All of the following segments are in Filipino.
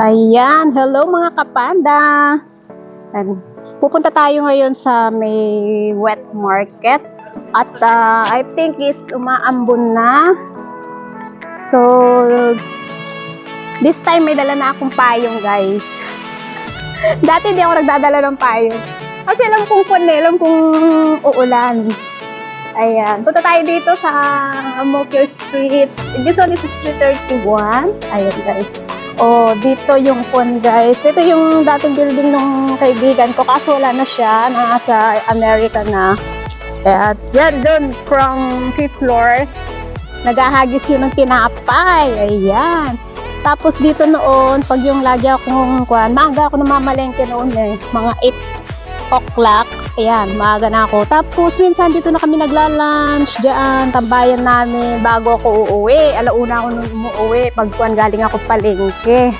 Ayan, hello mga kapanda. And, pupunta tayo ngayon sa may wet market. At ah, I think is umaambon na. So, this time may dala na akong payong guys. Dati di ako nagdadala ng payong. Kasi alam kong kung alam kong uulan. Ayan. Punta tayo dito sa Amokyo Street. This one is Street 31. Ayan guys. Oh, dito yung pond guys. Dito yung dating building ng kaibigan ko. Kaso wala na siya. Nasa America na. Kaya yan doon from fifth floor. Naghahagis yun ng tinapay. Ayan. Tapos dito noon, pag yung lagi akong kuhan, maaga ako namamalengke noon eh. Mga 8 o'clock. Ayan, maaga na ako. Tapos minsan dito na kami nagla-lunch dyan, tambayan namin bago ako uuwi. Alauna ako nung umuwi pag kuhan galing ako palengke.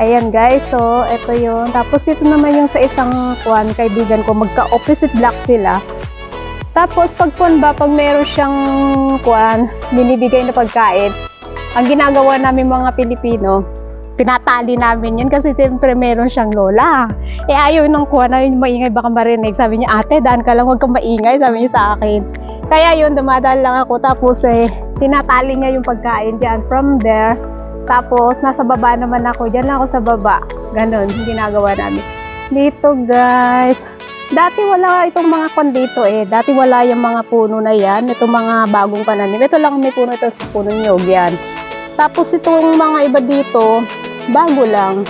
Ayan guys, so ito yun. Tapos dito naman yung sa isang kuhan, kaibigan ko, magka-opposite block sila. Tapos pag kuhan ba, pag meron siyang kuhan, binibigay na pagkain, ang ginagawa namin mga Pilipino, tinatali namin yun kasi siyempre meron siyang lola. Eh ayaw nung kuha na yun maingay baka marinig. Sabi niya, ate, daan ka lang, huwag kang maingay. Sabi niya sa akin. Kaya yun, dumadaan lang ako. Tapos eh, tinatali niya yung pagkain dyan. From there, tapos nasa baba naman ako. Dyan lang ako sa baba. Ganon, ginagawa namin. Dito guys, Dati wala itong mga kon dito eh. Dati wala yung mga puno na yan. Itong mga bagong pananim. Ito lang may puno ito sa puno nyog yan. Tapos itong mga iba dito, bago lang.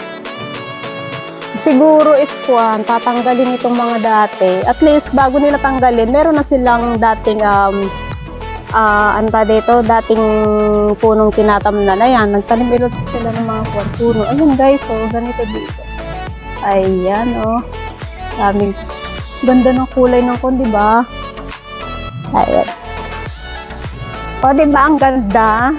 Siguro is kwan, tatanggalin itong mga dati. At least bago nila tanggalin, meron na silang dating um, ah ano pa dito, dating punong tinatamnan. Ayan, nagtanim ulit sila ng mga kwan, puno. Ayun guys, oh, ganito dito. Ayan, oh. Daming ganda ng kulay ng kon, di ba? Ayan. O, di ba? Ang ganda.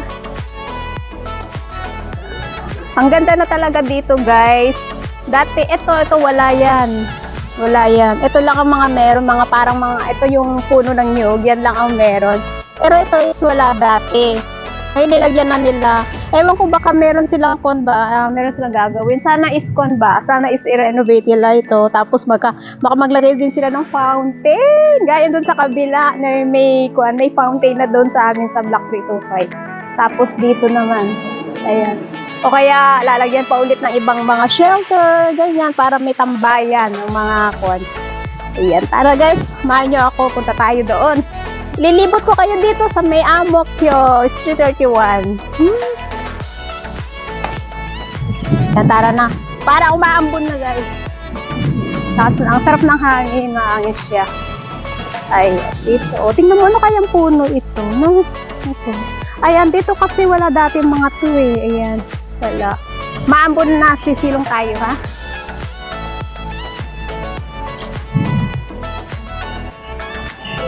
Ang ganda na talaga dito, guys. Dati, ito, ito, wala yan. Wala yan. Ito lang ang mga meron, mga parang mga, ito yung puno ng nyug, yan lang ang meron. Pero ito is wala dati. Ngayon nilagyan na nila. Ewan ko baka meron silang kon ba, ah, meron silang gagawin. Sana is kon ba, sana is i-renovate nila ito. Tapos magka, baka maglagay din sila ng fountain. Gaya doon sa kabila, na may, kuan, may fountain na doon sa amin sa Block 325. Tapos dito naman, ayan. O kaya lalagyan pa ulit ng ibang mga shelter, ganyan, para may tambayan ng mga kuan. Ayan, tara guys, samahan nyo ako, punta tayo doon. Lilibot ko kayo dito sa may Amokyo, Street 31. Hmm. Tara na. Para umaambon na guys. Tapos ang sarap ng hangin, mahangin siya. Ay, dito. O, tingnan mo ano kayang puno ito. No? Ito. Ayan, dito kasi wala dati mga to eh. Ayan, wala. Maambon na, sisilong tayo ha.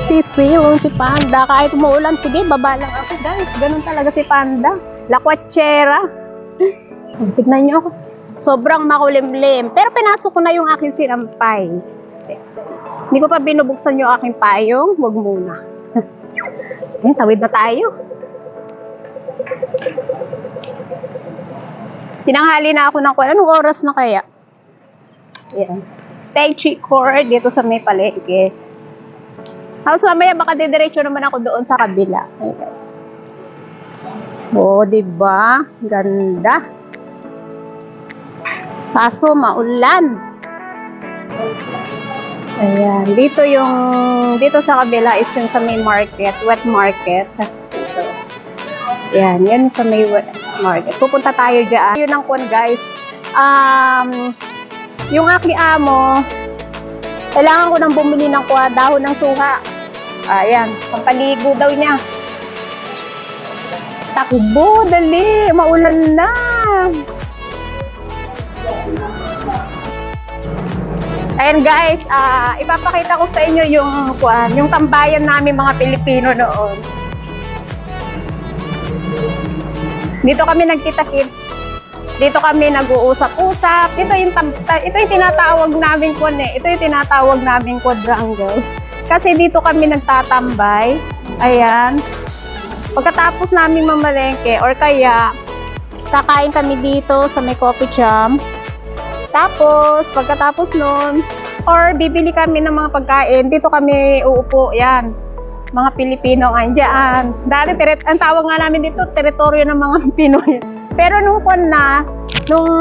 Sisilong si Panda. Kahit umuulan, sige, baba lang ako guys. Ganun talaga si Panda. Lakwatsera. Tignan niyo ako. Sobrang makulimlim. Pero pinasok ko na yung aking sinampay. Hindi ko pa binubuksan yung aking payong. Huwag muna. eh, tawid na tayo. Tinanghali na ako ng kwan. Anong oras na kaya? Yan. Tai Chi Court dito sa may palengke. Tapos mamaya baka didiretso naman ako doon sa kabila. Ay guys. Oh, di ba? Ganda. Kaso maulan. Ayan, dito yung dito sa kabila is yung sa may market, wet market. Dito. Yan sa may wet market. Pupunta tayo diyan. Yun ang kun guys. Um, yung aking amo, kailangan ko nang bumili ng kuha, dahon ng suha. Ayan, pampaligo daw niya. Takbo, dali, maulan na. Ayan guys, ah ipapakita ko sa inyo yung kuan, yung tambayan namin mga Pilipino noon. Dito kami nagkita-kits. Dito kami nag-uusap-usap. Ito yung ito yung tinatawag namin kuan eh. Ito yung tinatawag namin quadrangle. Kasi dito kami nagtatambay. Ayan. Pagkatapos namin mamalengke or kaya kakain kami dito sa may coffee shop. Tapos, pagkatapos nun, or bibili kami ng mga pagkain, dito kami uupo, yan. Mga Pilipino andyan. Dati, teret, ang tawag nga namin dito, teritoryo ng mga Pinoy. Pero nung kwan na, nung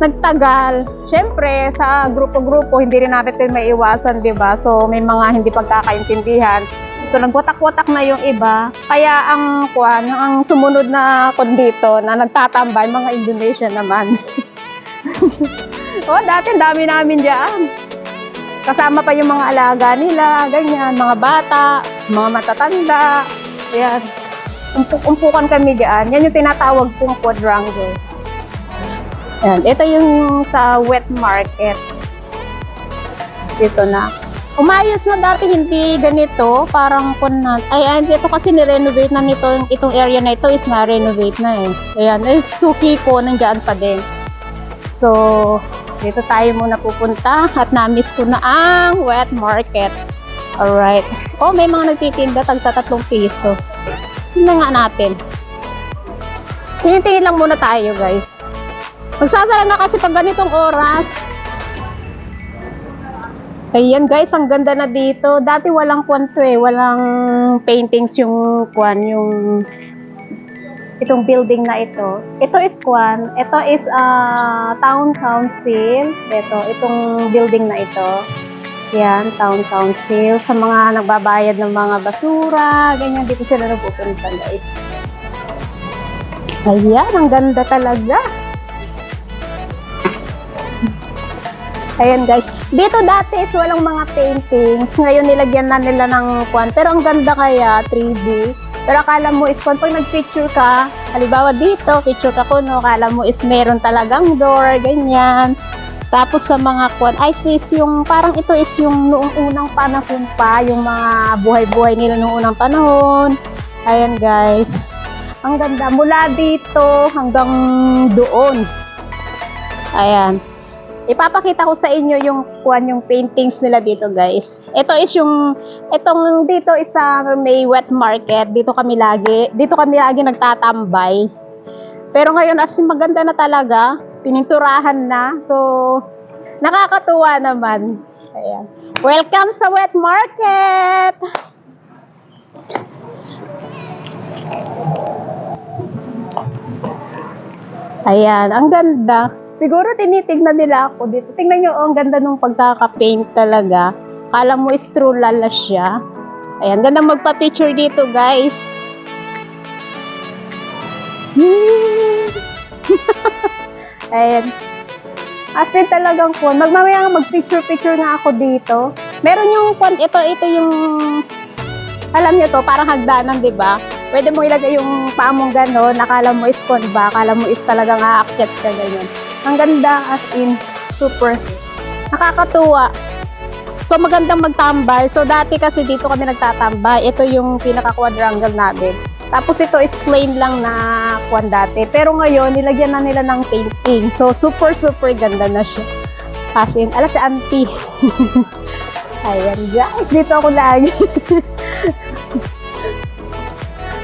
nagtagal, syempre, sa grupo-grupo, hindi rin natin may iwasan, di ba? So, may mga hindi pagkakaintindihan. So, nagwatak-watak na yung iba. Kaya ang kwan, ang sumunod na kon dito na nagtatambay, mga Indonesia naman. oh, dati dami namin diyan. Kasama pa yung mga alaga nila, ganyan, mga bata, mga matatanda. Ayan. Umpuk-umpukan kami diyan. Yan yung tinatawag kong quadrangle. Ayan. Ito yung sa wet market. Dito na. Umayos na dati hindi ganito, parang kun na, ay, ay ito kasi ni-renovate na nito, itong area na ito is na-renovate na eh. Ayan, eh, suki ko, nandiyan pa din. So, dito tayo muna pupunta at na-miss ko na ang wet market. Alright. Oh, may mga nagtitinda tagta tatlong piso. Tingnan nga natin. Tingin-tingin lang muna tayo, guys. Magsasara na kasi pag ganitong oras. Ayan guys, ang ganda na dito. Dati walang kwanto eh, walang paintings yung kwan, yung itong building na ito. Ito is kwan, ito is uh, town council. Ito, itong building na ito. Yan, town council. Sa mga nagbabayad ng mga basura, ganyan, dito sila nagpupunta guys. Ayan, ang ganda talaga. Ayan guys. Dito dati is walang mga paintings. Ngayon nilagyan na nila ng kwan. Pero ang ganda kaya, 3D. Pero akala mo is pag nag-picture ka, halimbawa dito, picture ka kuno, akala mo is meron talagang door, ganyan. Tapos sa mga kwan, ay sis, yung parang ito is yung noong unang panahon pa, yung mga buhay-buhay nila noong unang panahon. Ayan guys. Ang ganda. Mula dito hanggang doon. Ayan. Ipapakita ko sa inyo yung kuan yung paintings nila dito, guys. Ito is yung itong dito is sa may wet market. Dito kami lagi, dito kami lagi nagtatambay. Pero ngayon as maganda na talaga, pininturahan na. So nakakatuwa naman. Ayan. Welcome sa wet market. Ayan, ang ganda. Siguro tinitignan nila ako dito. Tingnan nyo, oh, ang ganda nung pagkaka-paint talaga. Kala mo is true lala siya. Ayan, ganda magpa-picture dito, guys. Ayan. As in talagang po, magmamaya mag-picture-picture nga ako dito. Meron yung, kwan- ito, ito yung, alam nyo to, parang hagdanan, di ba? Pwede mo ilagay yung paa mong gano'n, nakala mo is kwan ba, akala mo is talagang aakyat ka ganyan. Ang ganda as in super nakakatuwa. So magandang magtambay. So dati kasi dito kami nagtatambay. Ito yung pinaka quadrangle namin. Tapos ito is plain lang na kwan dati. Pero ngayon nilagyan na nila ng painting. So super super ganda na siya. As in, ala si auntie. Ayan guys, dito ako lagi.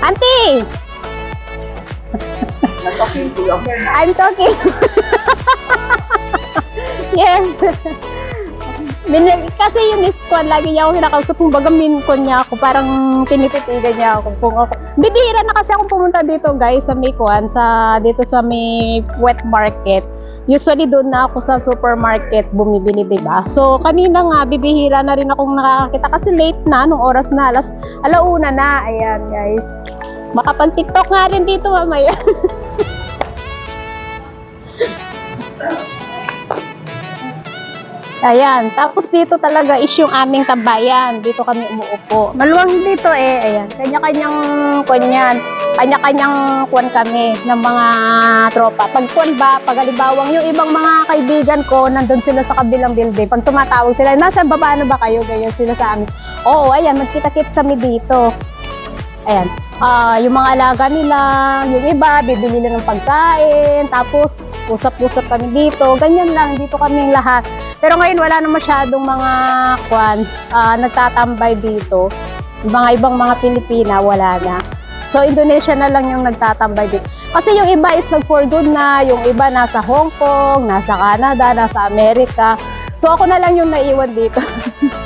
auntie! I'm talking. yes. Min kasi yung squad, lagi niya ako kinakausap. Kumbaga, minkon niya ako. Parang tinititigan niya ako. Kung ako. Bibihira na kasi akong pumunta dito, guys, sa may kuan, sa, dito sa may wet market. Usually doon na ako sa supermarket bumibili, 'di ba? So kanina nga bibihira na rin akong nakakita kasi late na nung oras na alas alauna na. Ayan, guys. Makapag TikTok nga rin dito mamaya. Ayan. Tapos dito talaga is yung aming tambayan. Dito kami umuupo. Maluwang dito eh. Ayan. Kanya-kanyang kunyan. Kanya-kanyang kuwan kami ng mga tropa. Pag kuwan ba, pag halibawang yung ibang mga kaibigan ko, nandun sila sa kabilang building. Pag tumatawag sila, nasa baba na ba kayo? Ganyan sila sa amin. Oo, ayan. Magkita-kits kami dito. Ayan. Ah, yung mga alaga nila, yung iba, bibili lang ng pagkain, tapos usap-usap kami dito, ganyan lang, dito kaming lahat. Pero ngayon wala na masyadong mga kwan, ah, nagtatambay dito. Mga ibang mga Pilipina, wala na. So, Indonesia na lang yung nagtatambay dito. Kasi yung iba is nag for good na, yung iba nasa Hong Kong, nasa Canada, nasa Amerika. So, ako na lang yung naiwan dito.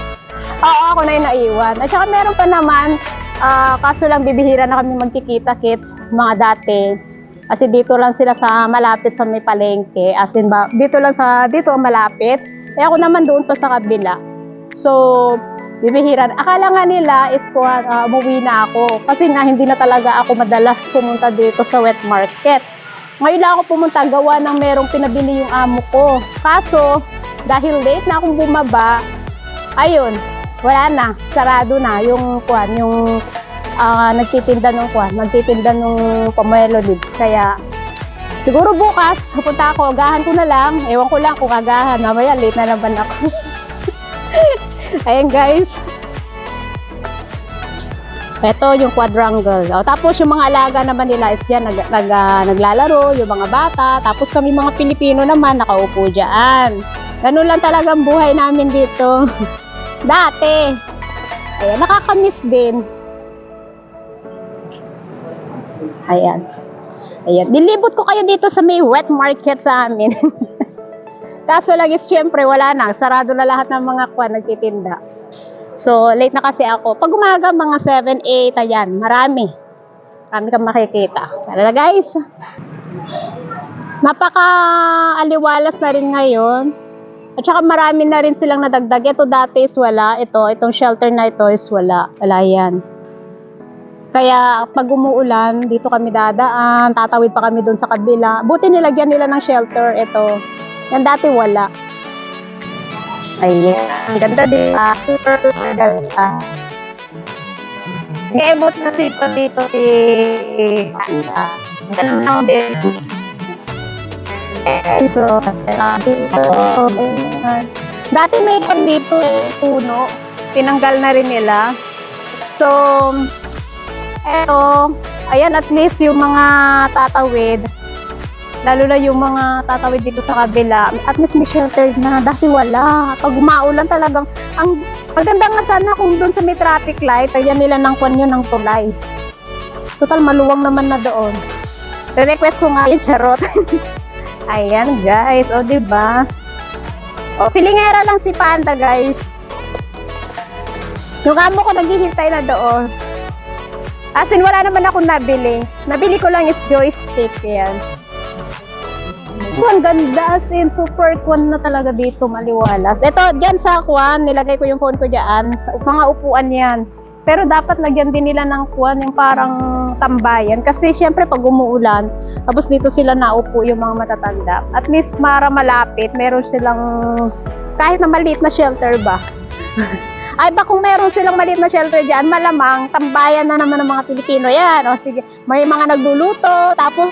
Oo, ako na yung naiwan. At saka meron pa naman, ah, kaso lang bibihira na kami magkikita kits, mga dati. Kasi dito lang sila sa malapit sa may palengke. As in ba, dito lang sa, dito malapit. Eh ako naman doon pa sa kabila. So, bibihira. Akala nga nila is ko uh, umuwi na ako. Kasi nga hindi na talaga ako madalas pumunta dito sa wet market. Ngayon lang ako pumunta gawa ng merong pinabili yung amo ko. Kaso, dahil late na akong bumaba, ayun, wala na, sarado na yung kuan, yung ah, nagtitinda ng kuan, nagtitinda ng pomelo leaves. Kaya siguro bukas pupunta ako, agahan ko na lang. Ewan ko lang kung agahan, mamaya late na naman ako. Ayan guys. Ito yung quadrangle. O, tapos yung mga alaga naman nila is dyan, nag, nag, ah, naglalaro, yung mga bata. Tapos kami mga Pilipino naman, nakaupo dyan. Ganun lang talagang buhay namin dito. Dati. Ayan, nakakamiss din. Ayan. Ayan. Nilibot ko kayo dito sa may wet market sa amin. Kaso lang is syempre wala na. Sarado na lahat ng mga kwan nagtitinda. So, late na kasi ako. Pag umaga, mga 7, 8, ayan. Marami. Marami kang makikita. Tara na guys. Napaka-aliwalas na rin ngayon. At saka marami na rin silang nadagdag. Ito dati is wala. Ito, itong shelter na ito is wala. Wala yan. Kaya pag umuulan, dito kami dadaan, tatawid pa kami doon sa kabila. Buti nilagyan nila ng shelter. Ito. Yan dati wala. Ayan. Ang ganda din. Ah, super, super ganda. Nag-ebot na dito dito si Anda. Ganun din. Eh, so, ah, dito. Ayan. Dati may kon dito eh, puno. Tinanggal na rin nila. So, eto, ayan at least yung mga tatawid, lalo na yung mga tatawid dito sa kabila, at least may shelter na. Dati wala. Pag umaulan talagang, ang maganda nga sana kung doon sa may traffic light, ayan nila ng kwan yun ng tulay. Total, maluwang naman na doon. Re-request ko nga yung charot. Ayan, guys. O, di ba? O, pilingera lang si Panda, guys. Yung amo ko naghihintay na doon. As in, wala naman akong nabili. Nabili ko lang is joystick. Yan. Ang ganda. As in, super kwan na talaga dito. Maliwalas. Ito, dyan sa kwan, nilagay ko yung phone ko dyan. Sa mga upuan yan. Pero dapat lagyan din nila ng kwan, yung parang tambayan. Kasi syempre pag umuulan, tapos dito sila naupo yung mga matatanda. At least para malapit, meron silang kahit na maliit na shelter ba. Ay ba kung meron silang maliit na shelter diyan, malamang tambayan na naman ng mga Pilipino yan. O sige, may mga nagluluto, tapos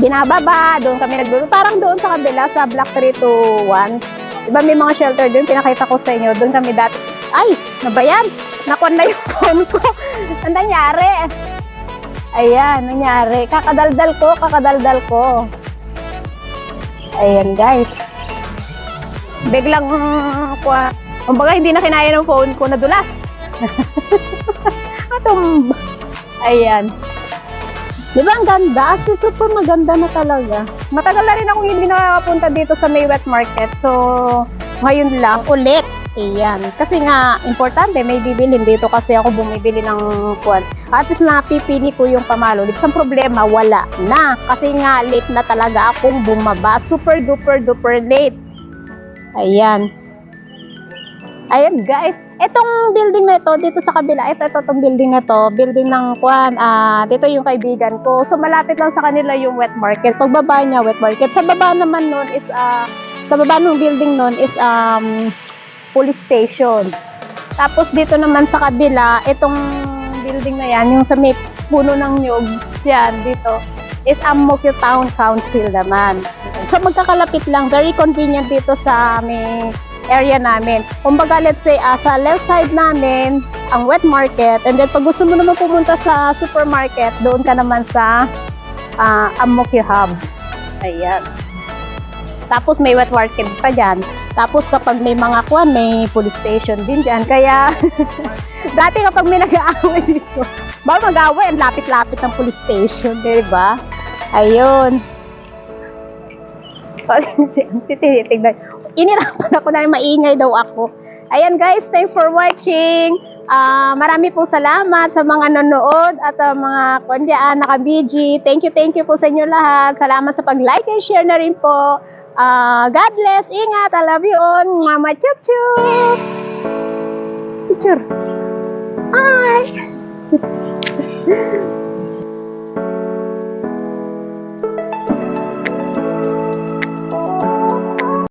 binababa, doon kami nagluluto. Parang doon sa kabila, sa Block 321. Diba may mga shelter doon, pinakita ko sa inyo. Doon kami dati. Ay, ano ba yan? Nakuha na yung phone ko. Ano nangyari? Ayan, nangyari. Kakadaldal ko, kakadaldal ko. Ayan, guys. Biglang, kuha. Kumbaga, hindi na kinaya ng phone ko, nadulas. Atum. Ayan. Di ba ang ganda? As in, super maganda na talaga. Matagal na rin akong hindi nakakapunta dito sa May Wet Market. So, ngayon lang, ulit. Ayan. Kasi nga, importante, may bibilin dito kasi ako bumibili ng kuwan. At least napipili ko yung pamalo. Ang problema, wala na. Kasi nga, late na talaga akong bumaba. Super duper duper late. Ayan. Ayan guys, itong building na ito dito sa kabila, ito ito tong building na to, building ng Kwan, ah dito yung kaibigan ko. So malapit lang sa kanila yung wet market. Pagbaba niya wet market. Sa baba naman nun is ah sa baba ng building nun is um police station. Tapos dito naman sa kabila, itong building na yan, yung sa may puno ng nyug, yan dito, is Amokyo Town Council naman. So magkakalapit lang, very convenient dito sa may area namin. Kumbaga, let's say, ah, sa left side namin, ang wet market, and then pag gusto mo naman pumunta sa supermarket, doon ka naman sa uh, Amokyo Hub. Ayan. Tapos may wet market pa dyan. Tapos kapag may mga kwan, may police station din dyan. Kaya, dati kapag may nag-aaway dito, Bawal mag-away, ang lapit-lapit ng police station, di ba? Ayun. Tinitignan. Inirapan ako na maingay daw ako. Ayan guys, thanks for watching. Ah, marami po salamat sa mga nanonood at uh, mga kondyan, naka-BG. Thank you, thank you po sa inyo lahat. Salamat sa pag-like and share na rin po. Ah, God bless. Ingat. I love you all. Mama chup chup. Picture. Hi.